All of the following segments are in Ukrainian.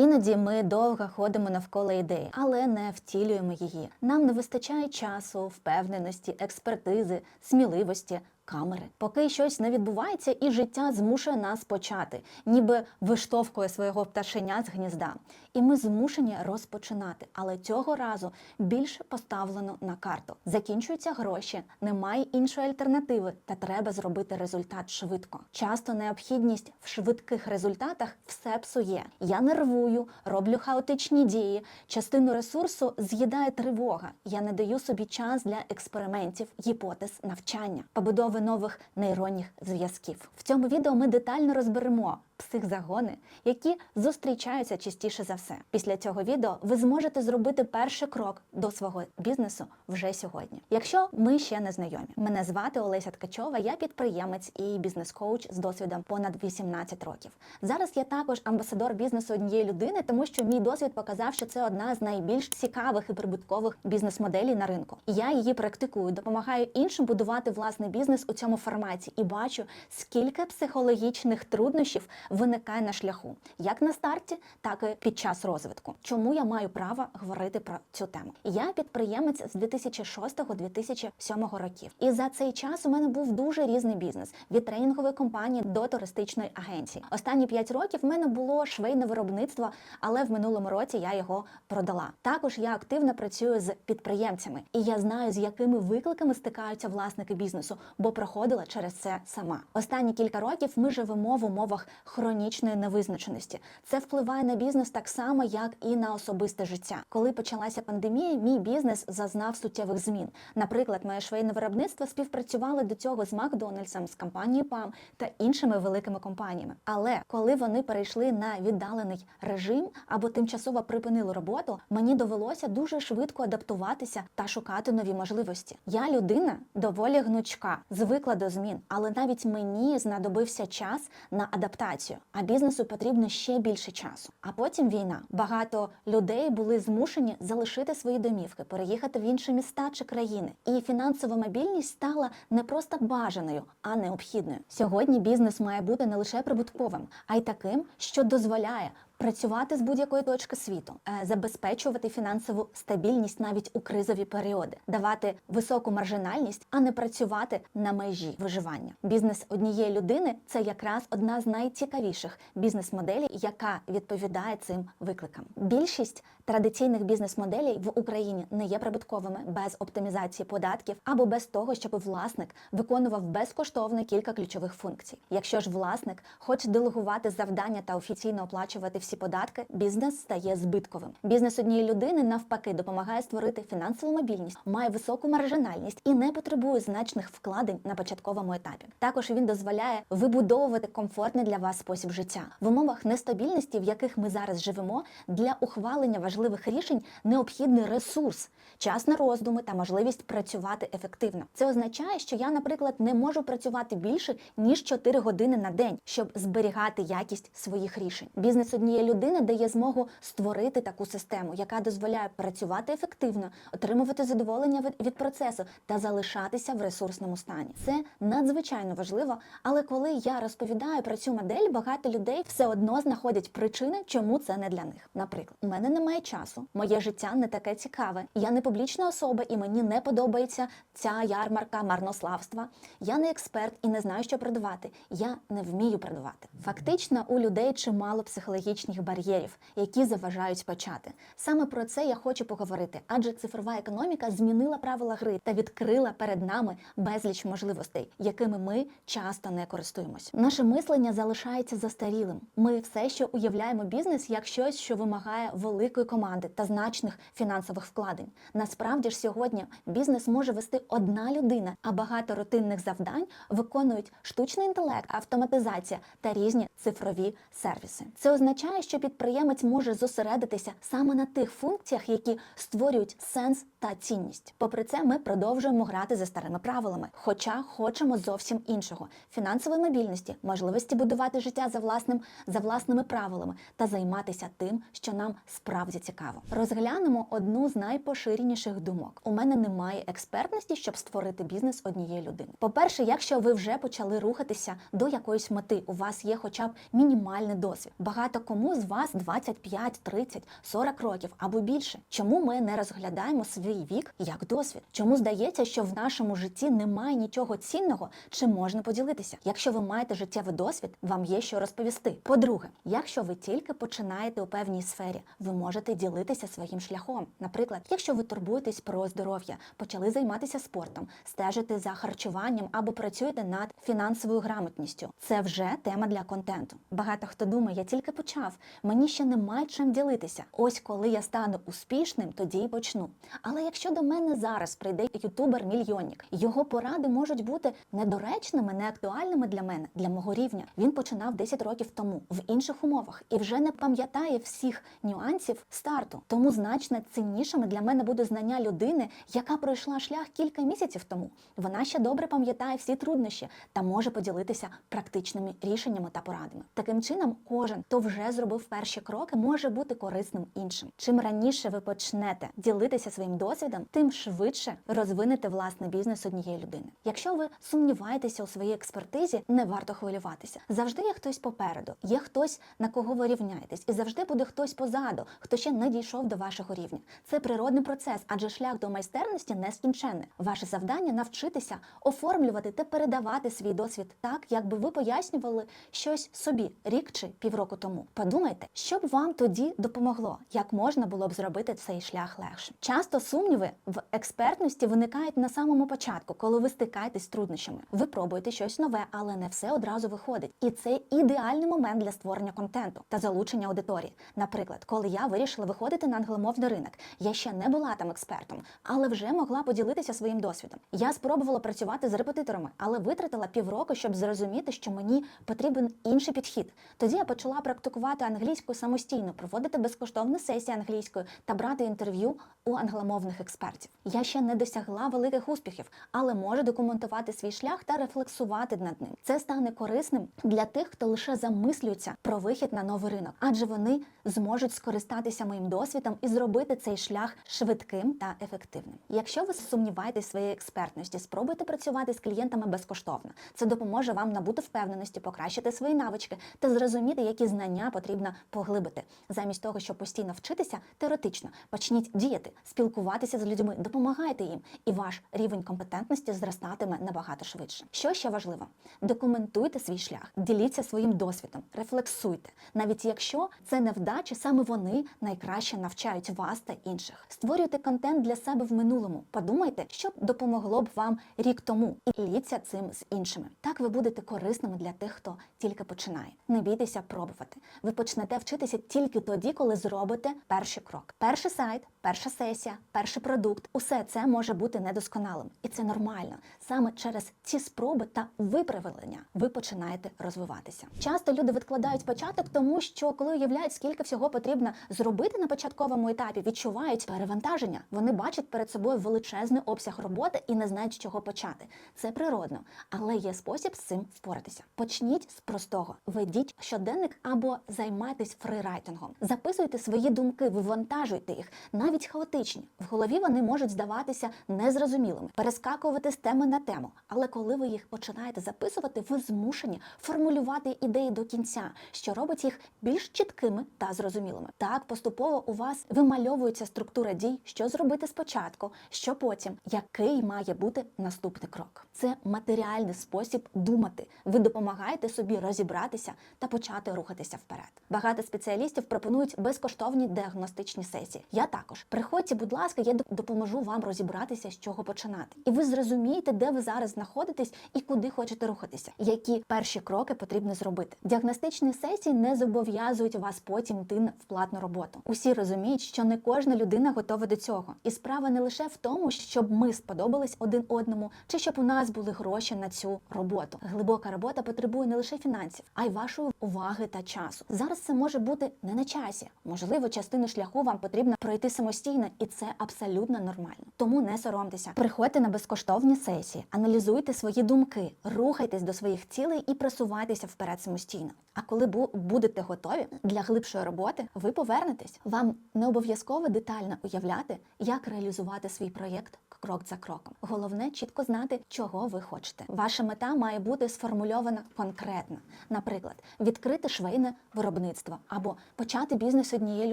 Іноді ми довго ходимо навколо ідеї, але не втілюємо її. Нам не вистачає часу, впевненості, експертизи, сміливості. Камери, поки щось не відбувається, і життя змушує нас почати, ніби виштовхує свого пташеня з гнізда. І ми змушені розпочинати. Але цього разу більше поставлено на карту. Закінчуються гроші, немає іншої альтернативи, та треба зробити результат швидко. Часто необхідність в швидких результатах все псує. Я нервую, роблю хаотичні дії. Частину ресурсу з'їдає тривога. Я не даю собі час для експериментів, гіпотез, навчання, побудови нових нейронних зв'язків. В цьому відео ми детально розберемо психзагони, які зустрічаються частіше за все. Після цього відео ви зможете зробити перший крок до свого бізнесу вже сьогодні. Якщо ми ще не знайомі, мене звати Олеся Ткачова, я підприємець і бізнес-коуч з досвідом понад 18 років. Зараз я також амбасадор бізнесу однієї людини, тому що мій досвід показав, що це одна з найбільш цікавих і прибуткових бізнес-моделей на ринку. Я її практикую, допомагаю іншим будувати власний бізнес у цьому форматі і бачу, скільки психологічних труднощів виникає на шляху, як на старті, так і під час розвитку. Чому я маю право говорити про цю тему? Я підприємець з 2006-2007 років, і за цей час у мене був дуже різний бізнес від тренінгової компанії до туристичної агенції. Останні 5 років в мене було швейне виробництво, але в минулому році я його продала. Також я активно працюю з підприємцями, і я знаю, з якими викликами стикаються власники бізнесу, бо проходила через це сама. Останні кілька років ми живемо в умовах хронічної невизначеності. Це впливає на бізнес так само, як і на особисте життя. Коли почалася пандемія, мій бізнес зазнав суттєвих змін. Наприклад, моє швейне виробництво співпрацювало до цього з Макдональдсом, з компанією ПАМ та іншими великими компаніями. Але коли вони перейшли на віддалений режим або тимчасово припинили роботу, мені довелося дуже швидко адаптуватися та шукати нові можливості. Я людина доволі гнучка, звикла до змін, але навіть мені знадобився час на адаптацію, а бізнесу потрібно ще більше часу. А потім війна. Багато людей були змушені залишити свої домівки, переїхати в інші міста чи країни. І фінансова мобільність стала не просто бажаною, а необхідною. Сьогодні бізнес має бути не лише прибутковим, а й таким, що дозволяє. Працювати з будь-якої точки світу, е, забезпечувати фінансову стабільність навіть у кризові періоди, давати високу маржинальність, а не працювати на межі виживання. Бізнес однієї людини це якраз одна з найцікавіших бізнес-моделей, яка відповідає цим викликам. Більшість традиційних бізнес-моделей в Україні не є прибутковими без оптимізації податків або без того, щоб власник виконував безкоштовно кілька ключових функцій. Якщо ж власник хоче делегувати завдання та офіційно оплачувати всі податки, бізнес стає збитковим. Бізнес однієї людини навпаки допомагає створити фінансову мобільність, має високу маржинальність і не потребує значних вкладень на початковому етапі. Також він дозволяє вибудовувати комфортний для вас спосіб життя в умовах нестабільності, в яких ми зараз живемо. Для ухвалення важливих рішень необхідний ресурс, час на роздуми та можливість працювати ефективно. Це означає, що я, наприклад, не можу працювати більше ніж 4 години на день, щоб зберігати якість своїх рішень. Бізнес однієї людини дає змогу створити таку систему, яка дозволяє працювати ефективно, отримувати задоволення від процесу та залишатися в ресурсному стані. Це надзвичайно важливо. Але коли я розповідаю про цю модель, багато людей все одно знаходять причини, чому це не для них. Наприклад, у мене немає часу, моє життя не таке цікаве. Я не публічна особа, і мені не подобається ця ярмарка марнославства. Я не експерт і не знаю, що продавати. Я не вмію продавати. Фактично, у людей чимало психологічних бар'єрів, які заважають почати. Саме про це я хочу поговорити, адже цифрова економіка змінила правила гри та відкрила перед нами безліч можливостей, якими ми часто не користуємось. Наше мислення залишається застарілим. Ми все ще уявляємо бізнес як щось, що вимагає великої команди та значних фінансових вкладень. Насправді ж сьогодні бізнес може вести одна людина, а багато рутинних завдань виконують штучний інтелект, автоматизація та різні цифрові сервіси. Це означає, що підприємець може зосередитися саме на тих функціях, які створюють сенс та цінність. Попри це, ми продовжуємо грати за старими правилами, хоча хочемо зовсім іншого: фінансової мобільності, можливості будувати життя за власним за власними правилами та займатися тим, що нам справді цікаво. Розглянемо одну з найпоширеніших думок. У мене немає експертності, щоб створити бізнес однієї людини. По-перше, якщо ви вже почали рухатися до якоїсь мети, у вас є хоча б мінімальний досвід. Багато кому кому з вас 25, 30, 40 років або більше. Чому ми не розглядаємо свій вік як досвід? Чому здається, що в нашому житті немає нічого цінного, чим можна поділитися? Якщо ви маєте життєвий досвід, вам є що розповісти. По-друге, якщо ви тільки починаєте у певній сфері, ви можете ділитися своїм шляхом. Наприклад, якщо ви турбуєтесь про здоров'я, почали займатися спортом, стежите за харчуванням або працюєте над фінансовою грамотністю, це вже тема для контенту. Багато хто думає, я тільки почав, мені ще немає чим ділитися. Ось коли я стану успішним, тоді й почну. Але якщо до мене зараз прийде ютубер-мільйонник, його поради можуть бути недоречними, неактуальними для мене, для мого рівня. Він починав 10 років тому в інших умовах і вже не пам'ятає всіх нюансів старту. Тому значно ціннішими для мене буде знання людини, яка пройшла шлях кілька місяців тому. Вона ще добре пам'ятає всі труднощі та може поділитися практичними рішеннями та порадами. Таким чином, кожен, хто вже зробив перші кроки, може бути корисним іншим. Чим раніше ви почнете ділитися своїм досвідом, тим швидше розвинете власний бізнес однієї людини. Якщо ви сумніваєтеся у своїй експертизі, не варто хвилюватися. Завжди є хтось попереду, є хтось на кого ви рівняєтесь, і завжди буде хтось позаду, хто ще не дійшов до вашого рівня. Це природний процес, адже шлях до майстерності нескінченний. Ваше завдання навчитися оформлювати та передавати свій досвід так, якби ви пояснювали щось собі рік чи півроку тому. Подумайте, що б вам тоді допомогло, як можна було б зробити цей шлях легше. Часто сумніви в експертності виникають на самому початку, коли ви стикаєтесь з труднощами. Ви пробуєте щось нове, але не все одразу виходить. І це ідеальний момент для створення контенту та залучення аудиторії. Наприклад, коли я вирішила виходити на англомовний ринок, я ще не була там експертом, але вже могла поділитися своїм досвідом. Я спробувала працювати з репетиторами, але витратила півроку, щоб зрозуміти, що мені потрібен інший підхід. Тоді я почала практикувати англійську самостійно, проводити безкоштовні сесії англійською та брати інтерв'ю у англомовних експертів. Я ще не досягла великих успіхів, але можу документувати свій шлях та рефлексувати над ним. Це стане корисним для тих, хто лише замислюється про вихід на новий ринок, адже вони зможуть скористатися моїм досвідом і зробити цей шлях швидким та ефективним. Якщо ви сумніваєтесь в експертності, спробуйте працювати з клієнтами безкоштовно. Це допоможе вам набути впевненості, покращити свої навички та зрозуміти, які знання потрібно поглибити. Замість того, щоб постійно вчитися теоретично, почніть діяти, спілкуватися з людьми, допомагайте їм, і ваш рівень компетентності зростатиме набагато швидше. Що ще важливо? Документуйте свій шлях, діліться своїм досвідом, рефлексуйте, навіть якщо це невдачі, саме вони найкраще навчають вас та інших. Створюйте контент для себе в минулому. Подумайте, що допомогло б вам рік тому, і діліться цим з іншими. Так ви будете корисними для тих, хто тільки починає. Не бійтеся пробувати. Ви почнете вчитися тільки тоді, коли зробите перший крок. Перший сайт, перша сесія, перший продукт усе це може бути недосконалим, і це нормально. Саме через ці спроби та виправлення ви починаєте розвиватися. Часто люди відкладають початок, тому що коли уявляють, скільки всього потрібно зробити на початковому етапі, відчувають перевантаження. Вони бачать перед собою величезний обсяг роботи і не знають, з чого почати. Це природно, але є спосіб з цим впоратися. Почніть з простого: ведіть щоденник або займайтесь фрирайтингом. Записуйте свої думки, вивантажуйте їх, навіть хаотичні. В голові вони можуть здаватися незрозумілими, перескакувати з теми на тему. Але коли ви їх починаєте записувати, ви змушені формулювати ідеї до кінця, що робить їх більш чіткими та зрозумілими. Так поступово у вас вимальовується структура дій, що зробити спочатку, що потім, який має бути наступний крок. Це матеріальний спосіб думати. Ви допомагаєте собі розібратися та почати рухатися вперед. Багато спеціалістів пропонують безкоштовні діагностичні сесії. Я також приходьте, будь ласка, я допоможу вам розібратися, з чого починати. І ви зрозумієте, де ви зараз знаходитесь і куди хочете рухатися, які перші кроки потрібно зробити. Діагностичні сесії не зобов'язують вас потім йти в платну роботу. Усі розуміють, що не кожна людина готова до цього. І справа не лише в тому, щоб ми сподобались один одному, чи щоб у нас були гроші на цю роботу. Глибока робота потребує не лише фінансів, а й вашої уваги та часу. Зараз це може бути не на часі. Можливо, частину шляху вам потрібно пройти самостійно, і це абсолютно нормально. Тому не соромтеся. Приходьте на безкоштовні сесії, аналізуйте свої думки, рухайтесь до своїх цілей і просувайтеся вперед самостійно. А коли бу- будете готові для глибшої роботи, ви повернетесь. Вам не обов'язково детально уявляти, як реалізувати свій проєкт крок за кроком. Головне чітко знати, чого ви хочете. Ваша мета має бути сформульована конкретно. Наприклад, відкрити швейне виробництво або почати бізнес однієї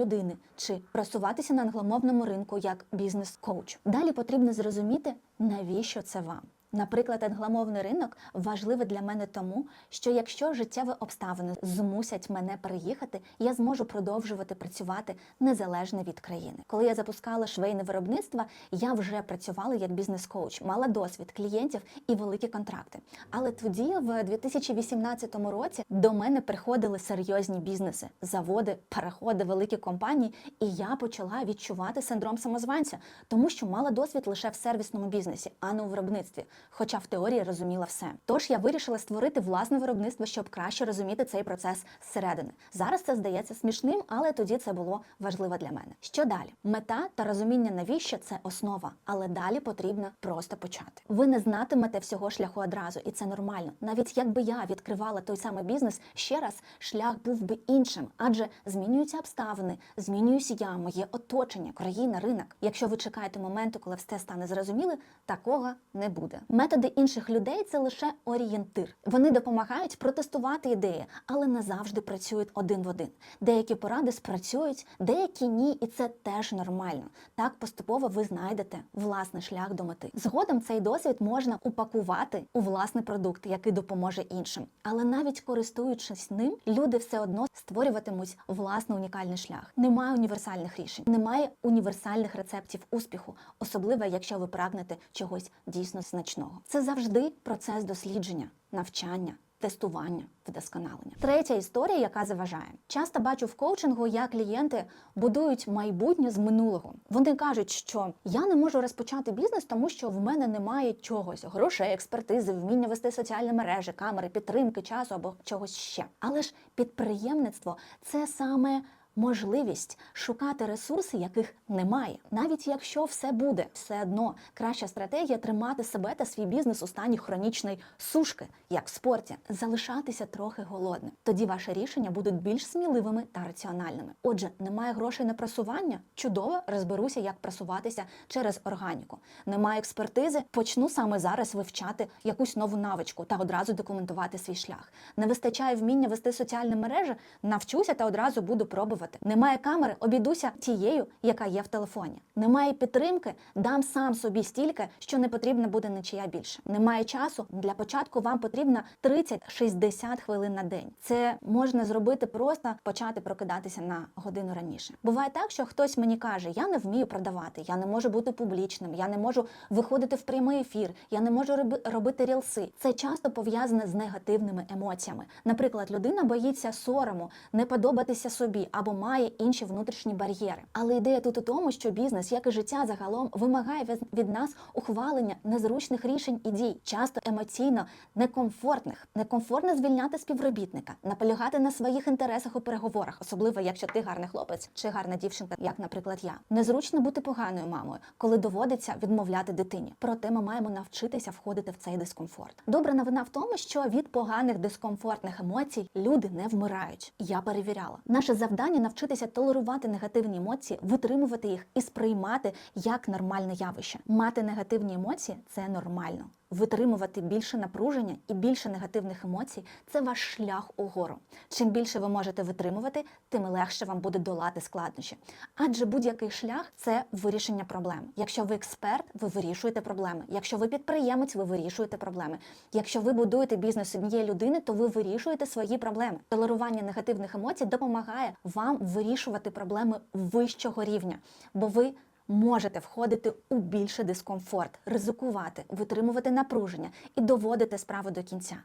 людини, чи просуватися на англомовному ринку як бізнес-коуч. Далі потрібно зрозуміти, навіщо це вам. Наприклад, англомовний ринок важливий для мене тому, що якщо життєві обставини змусять мене переїхати, я зможу продовжувати працювати незалежно від країни. Коли я запускала швейне виробництво, я вже працювала як бізнес-коуч, мала досвід клієнтів і великі контракти. Але тоді, в 2018 році, до мене приходили серйозні бізнеси, заводи, переходи, великі компанії, і я почала відчувати синдром самозванця, тому що мала досвід лише в сервісному бізнесі, а не у виробництві хоча в теорії розуміла все. Тож я вирішила створити власне виробництво, щоб краще розуміти цей процес зсередини. Зараз це здається смішним, але тоді це було важливо для мене. Що далі? Мета та розуміння навіщо це основа, але далі потрібно просто почати. Ви не знатимете всього шляху одразу, і це нормально. Навіть якби я відкривала той самий бізнес ще раз, шлях був би іншим, адже змінюються обставини, змінююся я, моє оточення, країна, ринок. Якщо ви чекаєте моменту, коли все стане зрозуміле, такого не буде. Методи інших людей це лише орієнтир. Вони допомагають протестувати ідеї, але не завжди працюють один в один. Деякі поради спрацюють, деякі ні, і це теж нормально. Так поступово ви знайдете власний шлях до мети. Згодом цей досвід можна упакувати у власний продукт, який допоможе іншим. Але навіть користуючись ним, люди все одно створюватимуть власний унікальний шлях. Немає універсальних рішень, немає універсальних рецептів успіху, особливо якщо ви прагнете чогось дійсно значного. Це завжди процес дослідження, навчання. Тестування, вдосконалення. Третя історія, яка заважає. Часто бачу в коучингу, як клієнти будують майбутнє з минулого. Вони кажуть, що я не можу розпочати бізнес, тому що в мене немає чогось: грошей, експертизи, вміння вести соціальні мережі, камери, підтримки, часу або чогось ще. Але ж підприємництво це саме можливість шукати ресурси, яких немає. Навіть якщо все буде, все одно краща стратегія тримати себе та свій бізнес у стані хронічної сушки, як в спорті, залишатися трохи голодним. Тоді ваші рішення будуть більш сміливими та раціональними. Отже, немає грошей на просування. Чудово розберуся, як просуватися через органіку. Немає експертизи, почну саме зараз вивчати якусь нову навичку та одразу документувати свій шлях. Не вистачає вміння вести соціальні мережі, навчуся та одразу буду пробувати. Немає камери, обійдуся тією, яка є в телефоні. Немає підтримки, дам сам собі стільки, що не потрібна буде нічия більше. Немає часу. Для початку вам потрібно 30-60 хвилин на день. Це можна зробити просто почати прокидатися на годину раніше. Буває так, що хтось мені каже: я не вмію продавати, я не можу бути публічним, я не можу виходити в прямий ефір, я не можу роби- робити рілси. Це часто пов'язане з негативними емоціями. Наприклад, людина боїться сорому, не подобатися собі або має інші внутрішні бар'єри. Але ідея тут у тому, що бізнес, як і життя загалом, вимагає від- нас ухвалення незручних рішень і дій, часто емоційно некомфортних. Некомфортно звільняти співробітника, наполягати на своїх інтересах у переговорах, особливо якщо ти гарний хлопець чи гарна дівчинка, як, наприклад, я. Незручно бути поганою мамою, коли доводиться відмовляти дитині. Проте ми маємо навчитися входити в цей дискомфорт. Добра новина в тому, що від поганих дискомфортних емоцій люди не вмирають. Я перевіряла. Наше завдання навчитися толерувати негативні емоції, витримувати їх і сприймати як нормальне явище. Мати негативні емоції це нормально. Витримувати більше напруження і більше негативних емоцій це ваш шлях угору. Чим більше ви можете витримувати, тим легше вам буде долати складнощі. Адже будь-який шлях це вирішення проблем. Якщо ви експерт, ви вирішуєте проблеми. Якщо ви підприємець, ви вирішуєте проблеми. Якщо ви будуєте бізнес однієї людини, то ви вирішуєте свої проблеми. Толерування негативних емоцій допомагає вам вирішувати проблеми вищого рівня, бо ви можете входити у більший дискомфорт, ризикувати, витримувати напруження і доводити справу до кінця.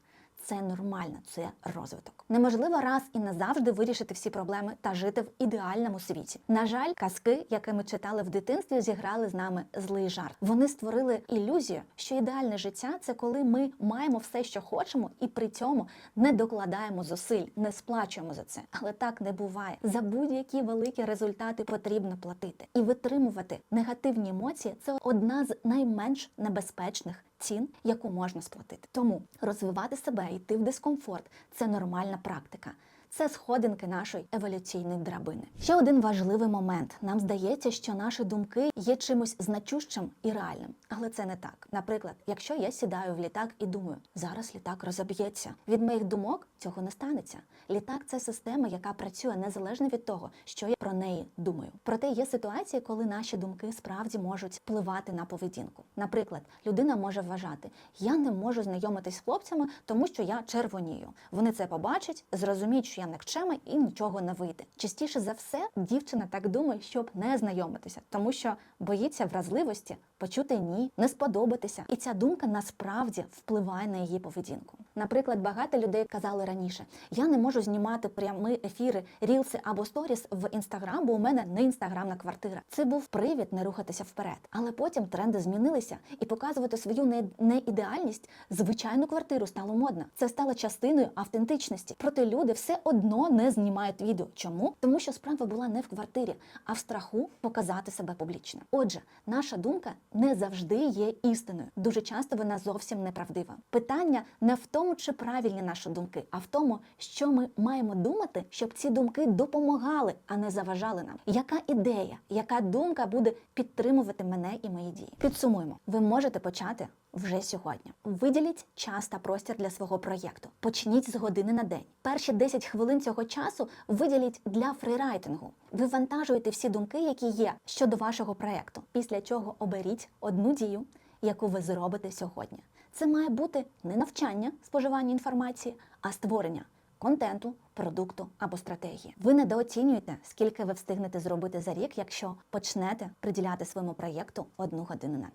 Це нормально, це розвиток. Неможливо раз і назавжди вирішити всі проблеми та жити в ідеальному світі. На жаль, казки, які ми читали в дитинстві, зіграли з нами злий жарт. Вони створили ілюзію, що ідеальне життя це коли ми маємо все, що хочемо, і при цьому не докладаємо зусиль, не сплачуємо за це. Але так не буває. За будь-які великі результати потрібно платити і витримувати негативні емоції. Це одна з найменш небезпечних цін, яку можна сплатити. Тому розвивати себе, йти в дискомфорт це нормальна практика. Це сходинки нашої еволюційної драбини. Ще один важливий момент. Нам здається, що наші думки є чимось значущим і реальним, але це не так. Наприклад, якщо я сідаю в літак і думаю, зараз літак розоб'ється. Від моїх думок цього не станеться. Літак це система, яка працює незалежно від того, що я про неї думаю. Проте є ситуації, коли наші думки справді можуть впливати на поведінку. Наприклад, людина може вважати, я не можу знайомитись з хлопцями, тому що я червонію. Вони це побачать, зрозуміють, що я никчема і нічого не вийде. Частіше за все, дівчина так думає, щоб не знайомитися, тому що боїться вразливості, почути ні, не сподобатися. І ця думка насправді впливає на її поведінку. Наприклад, багато людей казали раніше: я не можу знімати прямі ефіри, рілси або сторіс в інстаграм, бо у мене не інстаграмна квартира. Це був привід не рухатися вперед. Але потім тренди змінилися, і показувати свою неідеальність звичайну квартиру стало модно. Це стало частиною автентичності. Проте люди все одно не знімають відео. Чому? Тому що справа була не в квартирі, а в страху показати себе публічно. Отже, наша думка не завжди є істиною. Дуже часто вона зовсім неправдива. Питання не в тому, чи правильні наші думки, а в тому, що ми маємо думати, щоб ці думки допомагали, а не заважали нам. Яка ідея, яка думка буде підтримувати мене і мої дії? Підсумуємо, ви можете почати вже сьогодні. Виділіть час та простір для свого проєкту. Почніть з години на день. Перші 10 хвилин цього часу виділіть для фрірайтингу. Ви вантажуєте всі думки, які є щодо вашого проєкту. Після чого оберіть одну дію, яку ви зробите сьогодні. Це має бути не навчання, споживання інформації, а створення контенту, продукту або стратегії. Ви недооцінюєте, скільки ви встигнете зробити за рік, якщо почнете приділяти своєму проєкту одну годину на день.